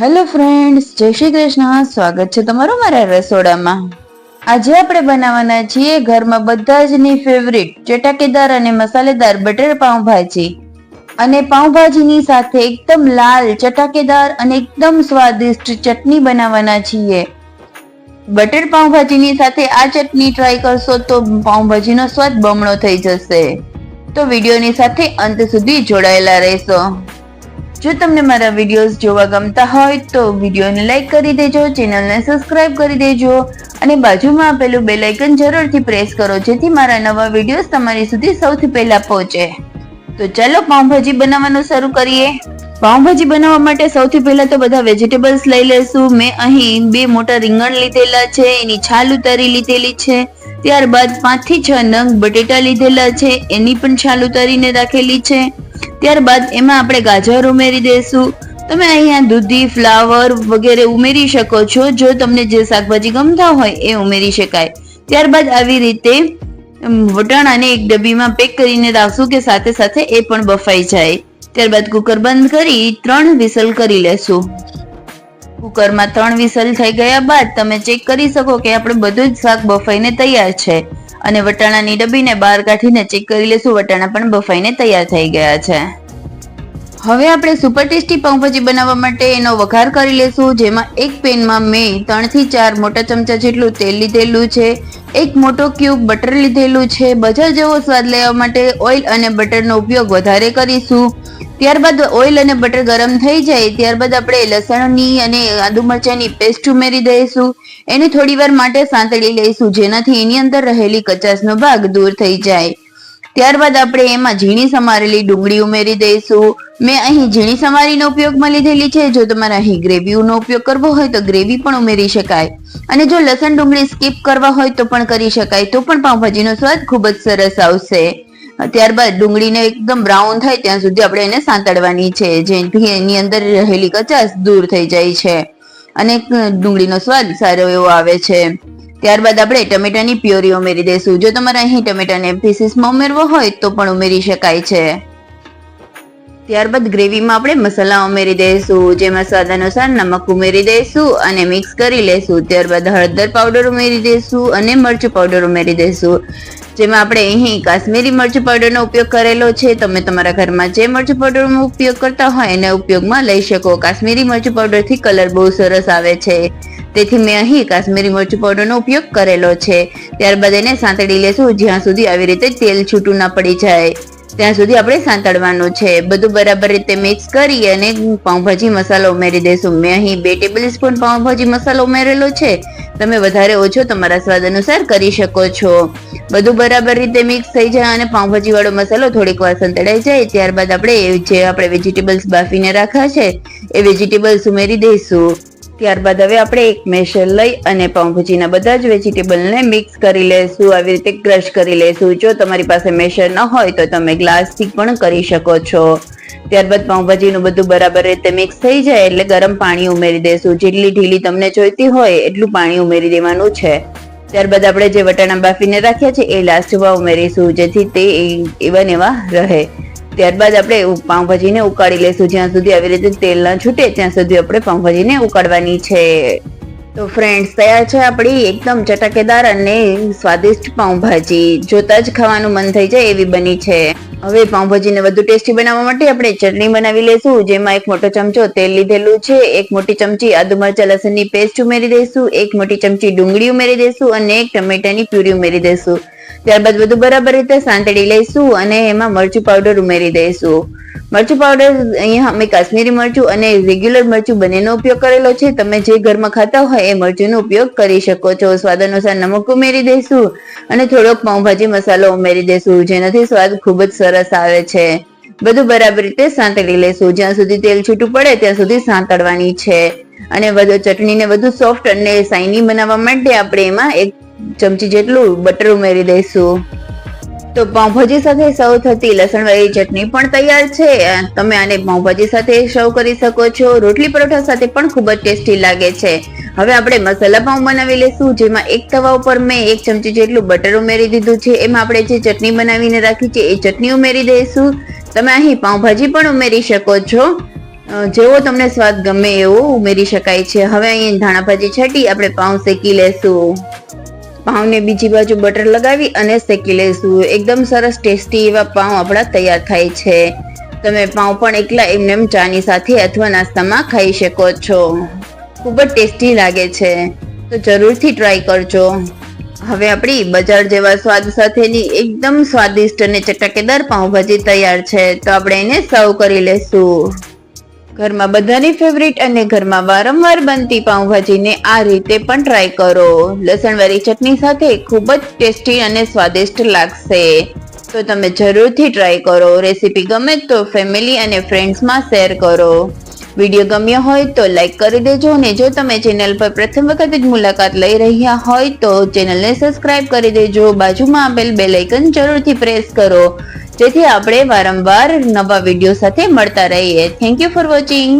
Hello friends જય શ્રી કૃષ્ણ. સ્વાગત છે તમારું મારા રસોડામાં. આજે આપણે બનાવવાના છીએ ઘરમાં બધા જની ફેવરિટ ચટાકેદાર અને મસાલેદાર બટર પાઉંભાજી. અને પાઉંભાજીની સાથે એકદમ લાલ ચટાકેદાર અને એકદમ સ્વાદિષ્ટ ચટણી બનાવવાના છીએ. બટર પાઉંભાજીની સાથે આ ચટણી ટ્રાય કરશો તો પાઉંભાજીનો સ્વાદ બમણો થઈ જશે. તો વિડીયોની સાથે અંત સુધી જોડાયેલા રહેશો. જો તમને મારા વિડીયોઝ જોવા ગમતા હોય તો વિડીયોને લાઈક કરી દેજો, ચેનલને સબસ્ક્રાઇબ કરી દેજો અને બાજુમાં આપેલું બે લાઇકન જરૂરથી પ્રેસ કરો, જેથી મારા નવા વિડીયોઝ તમારી સુધી સૌથી પહેલા પહોંચે. તો ચાલો પાઉંભાજી બનાવવાનું શરૂ કરીએ. પાઉંભાજી બનાવવા માટે સૌથી પહેલા તો બધા વેજીટેબલ્સ લઈ લેશું. મેં અહીં બે મોટા રીંગણ લીધેલા છે, એની છાલ ઉતારી લીધેલી છે. ત્યારબાદ પાંચથી છ નંગ બટેટા લીધેલા છે, એની પણ છાલ ઉતારીને રાખેલી છે. ત્યારબાદ એમાં આપણે ગાજર ઉમેરી દઈશું તમે અહીંયા દૂધી, ફ્લાવર વગેરે ઉમેરી શકો છો. જો તમને જે શાકભાજી ગમતા હોય એ ઉમેરી શકાય. ત્યારબાદ આવી રીતે વટાણાને એક ડબ્બીમાં પેક કરીને રાખશું કે સાથે સાથે એ પણ બફાઈ જાય. ત્યારબાદ કુકર બંધ કરી ત્રણ વિસલ કરી લેશું. કુકરમાં ત્રણ વિસલ થઈ ગયા બાદ તમે ચેક કરી શકો કે આપણે બધું જ શાક બફાઈને તૈયાર છે. અને વટાણાની ડબ્બીને બહાર કાઢીને ચેક કરી લેશું વટાણા પણ બફાઈને તૈયાર થઈ ગયા છે. હવે આપણે સુપર ટેસ્ટી પાઉંભાજી બનાવવા માટે એનો વઘાર કરી લેશું જેમાં એક પેનમાં મેં ત્રણથી ચાર મોટા ચમચા જેટલું તેલ લીધેલું છે, એક મોટો ક્યુબ બટર લીધેલું છે. બજાર જેવો સ્વાદ લેવા માટે ઓઇલ અને બટરનો ઉપયોગ વધારે કરીશું. ત્યારબાદ ઓઇલ અને બટર ગરમ થઈ જાય, ત્યારબાદ આપણે લસણની અને આદુ મરચાંની પેસ્ટ ઉમેરી દઈશું. એને થોડી વાર માટે સાંતળી લઈશું, જેનાથી એની અંદર રહેલી કચાસનો ભાગ દૂર થઈ જાય. ત્યારબાદ આપણે એમાં ઝીણી સમારેલી ડુંગળી ઉમેરી દઈશું. મેં અહીં ઝીણી સમારીનો ઉપયોગમાં લીધેલી છે. જો તમારે અહીં ગ્રેવીનો ઉપયોગ કરવો હોય તો ગ્રેવી પણ ઉમેરી શકાય. અને જો લસણ ડુંગળી સ્કીપ કરવા હોય તો પણ કરી શકાય. તો પણ પાઉંભાજીનો સ્વાદ ખૂબ જ સરસ આવશે. ત્યારબાદ ડુંગળીને એકદમ બ્રાઉન થાય ત્યાં સુધી આપણે એને સાંતળવાની છે. જેથી એની અંદર રહેલી કચાશ દૂર થઈ જાય છે. અને ડુંગળીનો સ્વાદ સારો એવો આવે છે. ત્યારબાદ આપણે ટમેટાની પ્યોરી ઉમેરી દઈશું. જો તમારે અહીં ટમેટાને પીસીસમાં ઉમેરવો હોય તો પણ ઉમેરી શકાય છે. ત્યારબાદ ગ્રેવીમાં આપણે મસાલા ઉમેરી દઈશું, જેમાં સ્વાદ અનુસાર નમક ઉમેરી દઈશું અને મિક્સ કરી લઈશું. ત્યારબાદ હળદર પાવડર ઉમેરી દઈશું અને મરચું પાવડર ઉમેરી દઈશું. જેમાં આપણે અહીં કાશ્મીરી મરચું પાવડરનો ઉપયોગ કરેલો છે. તમે તમારા ઘરમાં જે મરચું પાવડરનો ઉપયોગ કરતા હોય એને ઉપયોગમાં લઈ શકો. કાશ્મીરી મરચું પાવડરથી કલર બહુ સરસ આવે છે. તેથી મેં અહીં કાશ્મીરી મરચું પાવડરનો ઉપયોગ કરેલો છે. ત્યારબાદ એને સાંતળી લેશું જ્યાં સુધી આવી રીતે તેલ છૂટું ના પડી જાય. ત્યાં સુધી આપણે સાંતળવાનું છે. બધું બરાબર રીતે મિક્સ કરી અને પાઉંભાજી મસાલો ઉમેરી દઈશું. મેં અહીં બે ટેબલ સ્પૂન પાઉંભાજી મસાલો ઉમેરેલો છે. તમે વધારે ઓછો તમારા સ્વાદ અનુસાર કરી શકો છો. બધું બરાબર રીતે મિક્સ થઈ જાય અને પાઉંભાજી વાળો મસાલો થોડીક વાર સંતળાઈ જાય. ત્યારબાદ આપણે જે આપણે વેજીટેબલ્સ બાફીને રાખ્યા છે, એ વેજીટેબલ્સ ઉમેરી દઈશું. ત્યારબાદ હવે આપણે એક મેશર લઈ અને પાઉંભાજીના બધા જ વેજીટેબલને મિક્સ કરી લેશું, આવી રીતે ક્રશ કરી લેશું. જો તમારી પાસે મેશર ન હોય તો તમે ગ્લાસથી પણ કરી શકો છો. ત્યારબાદ પાઉંભાજીનું બધું બરાબર રીતે મિક્સ થઈ જાય એટલે ગરમ પાણી ઉમેરી દેશું. જેટલી ઢીલી તમને જોઈતી હોય એટલું પાણી ઉમેરી દેવાનું છે. ત્યારબાદ આપણે જે વટાણા બાફીને રાખ્યા છે એ લાસ્ટમાં ઉમેરીશું, જેથી તે એવા ને એવા રહે. ત્યારબાદ આપણે પાઉંભાજીને ઉકાળી લઈશું. જ્યાં સુધી આવી રીતે તેલ ના છૂટે, ત્યાં સુધી આપણે પાઉંભાજીને ઉકાળવાની છે. તો ફ્રેન્ડ્સ તૈયાર છે આપણી એકદમ ચટાકેદાર અને સ્વાદિષ્ટ પાઉંભાજી. જોતા જ ખાવાનું મન થઈ જાય એવી બની છે. હવે પાઉંભાજીને વધુ ટેસ્ટી બનાવવા માટે આપણે ચટણી બનાવી લઈશું, જેમાં એક મોટો ચમચો તેલ લીધેલું છે, એક મોટી ચમચી આદુ મરચા લસણની પેસ્ટ ઉમેરી દઈશું, એક મોટી ચમચી ડુંગળી ઉમેરી દઈશું અને એક ટમેટાની પ્યુરી ઉમેરી દઈશું. ત્યારબાદ બધું બરાબર રીતે સાંતળી લઈશું અને એમાં મરચું પાવડર ઉમેરી દઈશું. મરચું પાવડર અહીંયા અમે કાશ્મીરી મરચું અને રેગ્યુલર મરચું બંનેનો ઉપયોગ કરેલો છે. તમે જે ઘરમાં ખાતા હોય એ મરચુંનો ઉપયોગ કરી શકો છો. સ્વાદ અનુસાર નમક ઉમેરી દઈશું અને થોડોક પાઉંભાજી મસાલો ઉમેરી દઈશું, જેનાથી સ્વાદ ખૂબ જ સરસ આવે છે. બધું બરાબર રીતે સાંતળી લઈશું. જ્યાં સુધી તેલ છૂટું પડે ત્યાં સુધી સાંતળવાની છે. અને ચટણીને વધુ સોફ્ટ અને સાઇની બનાવવા માટે આપણે એમાં એક ચમચી જેટલું બટર ઉમેરી દઈશું. તો પાઉંભાજી સાથે સર્વ થતી લસણવાળી ચટણી પણ તૈયાર છે. તમે આને પાઉંભાજી સાથે સર્વ કરી શકો છો. રોટલી પરોઠા સાથે પણ ખૂબ જ ટેસ્ટી લાગે છે. હવે આપણે મસાલા પાઉં બનાવી લઈશું જેમાં એક તવા ઉપર મેં એક ચમચી જેટલું બટર ઉમેરી દીધું છે. એમાં આપણે જે ચટણી બનાવીને રાખી છે, એ ચટણી ઉમેરી દઈશું. તમે અહીં પાઉંભાજી પણ ઉમેરી શકો છો. જેવો તમને સ્વાદ ગમે એવો ઉમેરી શકાય છે. હવે અહીં ધાણાભાજી છાંટી, આપણે પાઉં શેકી લેશું. પાઉંને બીજી બાજુ બટર લગાવી અને શેકી લઈશું. એકદમ સરસ ટેસ્ટી એવા પાઉં આપણા તૈયાર થાય છે. તમે પાઉં પણ એકલા એમને એમ ચાની સાથે અથવા નાસ્તામાં ખાઈ શકો છો. ખૂબ જ ટેસ્ટી લાગે છે. તો જરૂરથી ટ્રાય કરજો. હવે આપણી બજાર જેવા સ્વાદ સાથેની એકદમ સ્વાદિષ્ટ અને ચટાકેદાર પાઉંભાજી તૈયાર છે. તો આપણે એને સર્વ કરી લેશું. ઘરમાં બધાની ફેવરિટ અને ઘરમાં વારંવાર બનતી પાઉંભાજીને આ રીતે પણ ટ્રાય કરો. લસણવાળી ચટણી સાથે ખૂબ જ ટેસ્ટી અને સ્વાદિષ્ટ લાગશે. તો તમે જરૂરથી ટ્રાય કરો. રેસીપી ગમે તો ફેમિલી અને ફ્રેન્ડ્સમાં શેર કરો. વીડિયો ગમ્યો હોય તો લાઈક કરી દેજો અને જો તમે ચેનલ પર પ્રથમ વખત જ મુલાકાત લઈ રહ્યા હોય તો ચેનલને સબસ્ક્રાઇબ કરી દેજો. બાજુમાં આપેલ બે લાઇકન જરૂરથી પ્રેસ કરો. જેથી આપણે વારંવાર નવા વીડિયો સાથે મળતા રહીએ. Thank you for watching